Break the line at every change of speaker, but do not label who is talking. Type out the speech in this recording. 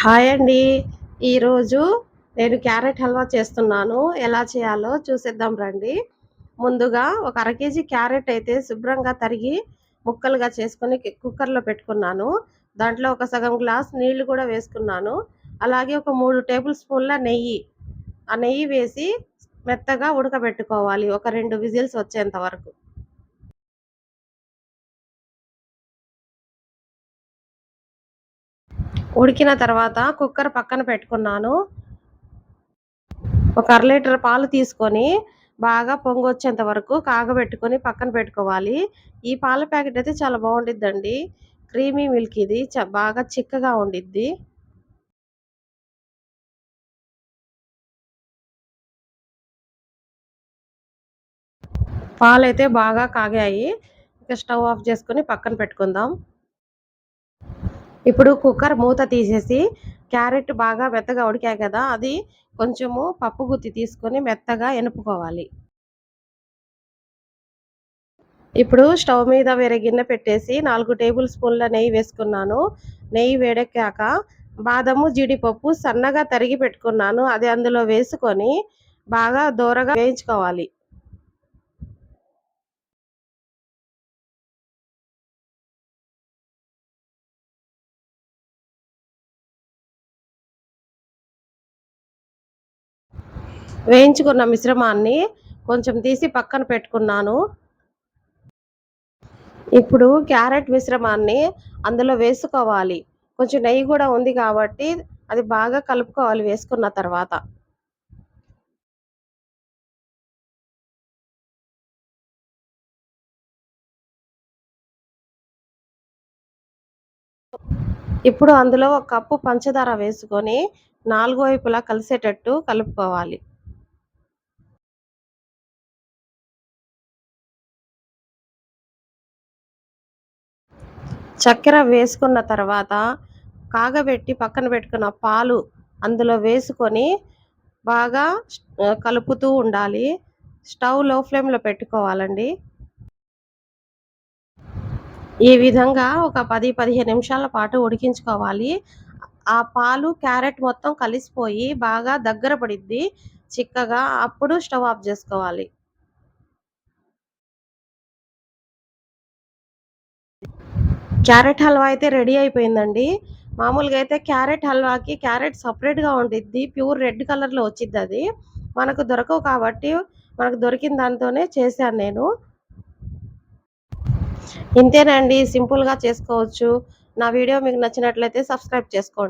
Hi అండి. ఈరోజు నేను క్యారెట్ హల్వా చేస్తున్నాను. ఎలా చేయాలో చూసేద్దాం రండి. ముందుగా ఒక అర కేజీ క్యారెట్ అయితే శుభ్రంగా తరిగి ముక్కలుగా చేసుకొని కుక్కర్లో పెట్టుకున్నాను. దాంట్లో ఒక సగం గ్లాస్ నీళ్ళు కూడా వేసుకున్నాను. అలాగే ఒక మూడు టేబుల్ స్పూన్ల నెయ్యి. ఆ నెయ్యి వేసి మెత్తగా ఉడకబెట్టుకోవాలి. ఒక రెండు విజిల్స్ వచ్చేంత వరకు. ఉడికిన తర్వాత కుక్కర్ పక్కన పెట్టుకున్నాను. ఒక అర లీటర్ పాలు తీసుకొని బాగా పొంగొచ్చేంత వరకు కాగబెట్టుకొని పక్కన పెట్టుకోవాలి. ఈ పాల ప్యాకెట్ అయితే చాలా బాగుండిద్దండి. క్రీమీ మిల్క్ ఇది బాగా చిక్కగా ఉండిద్ది. పాలైతే బాగా కాగాయి. ఇక స్టవ్ ఆఫ్ చేసుకొని పక్కన పెట్టుకుందాం. ఇప్పుడు కుక్కర్ మూత తీసేసి క్యారెట్ బాగా మెత్తగా ఉడికాయి కదా అది కొంచెము పప్పు గుత్తి తీసుకొని మెత్తగా ఎనుపుకోవాలి. ఇప్పుడు స్టవ్ మీద వేరే గిన్నె పెట్టేసి నాలుగు టేబుల్ స్పూన్ల నెయ్యి వేసుకున్నాను. నెయ్యి వేడెక్కాక బాదము జీడిపప్పు సన్నగా తరిగి పెట్టుకున్నాను. అది అందులో వేసుకొని బాగా దూరగా వేయించుకోవాలి. వేయించుకున్న మిశ్రమాన్ని కొంచెం తీసి పక్కన పెట్టుకున్నాను. ఇప్పుడు క్యారెట్ మిశ్రమాన్ని అందులో వేసుకోవాలి. కొంచెం నెయ్యి కూడా ఉంది కాబట్టి అది బాగా కలుపుకోవాలి వేసుకున్న తర్వాత. ఇప్పుడు అందులో ఒక కప్పు పంచదార వేసుకొని నాలుగు వైపులా కలిసేటట్టు కలుపుకోవాలి. చక్కెర వేసుకున్న తర్వాత కాగబెట్టి పక్కన పెట్టుకున్న పాలు అందులో వేసుకొని బాగా కలుపుతూ ఉండాలి. స్టవ్లో ఫ్లేమ్లో పెట్టుకోవాలండి. ఈ విధంగా ఒక పది పదిహేను నిమిషాల పాటు ఉడికించుకోవాలి. ఆ పాలు క్యారెట్ మొత్తం కలిసిపోయి బాగా దగ్గర పడిద్ది. చిక్కగా అప్పుడు స్టవ్ ఆఫ్ చేసుకోవాలి. క్యారెట్ హల్వా అయితే రెడీ అయిపోయిందండి. మామూలుగా అయితే క్యారెట్ హల్వాకి క్యారెట్ సపరేట్గా ఉండిద్ది. ప్యూర్ రెడ్ కలర్లో వచ్చిద్ది అది. మనకు దొరకవు కాబట్టి మనకు దొరికిన దాంతోనే చేశాను నేను. ఇంతేనండి. సింపుల్గా చేసుకోవచ్చు. నా వీడియో మీకు నచ్చినట్లయితే సబ్స్క్రైబ్ చేసుకోండి.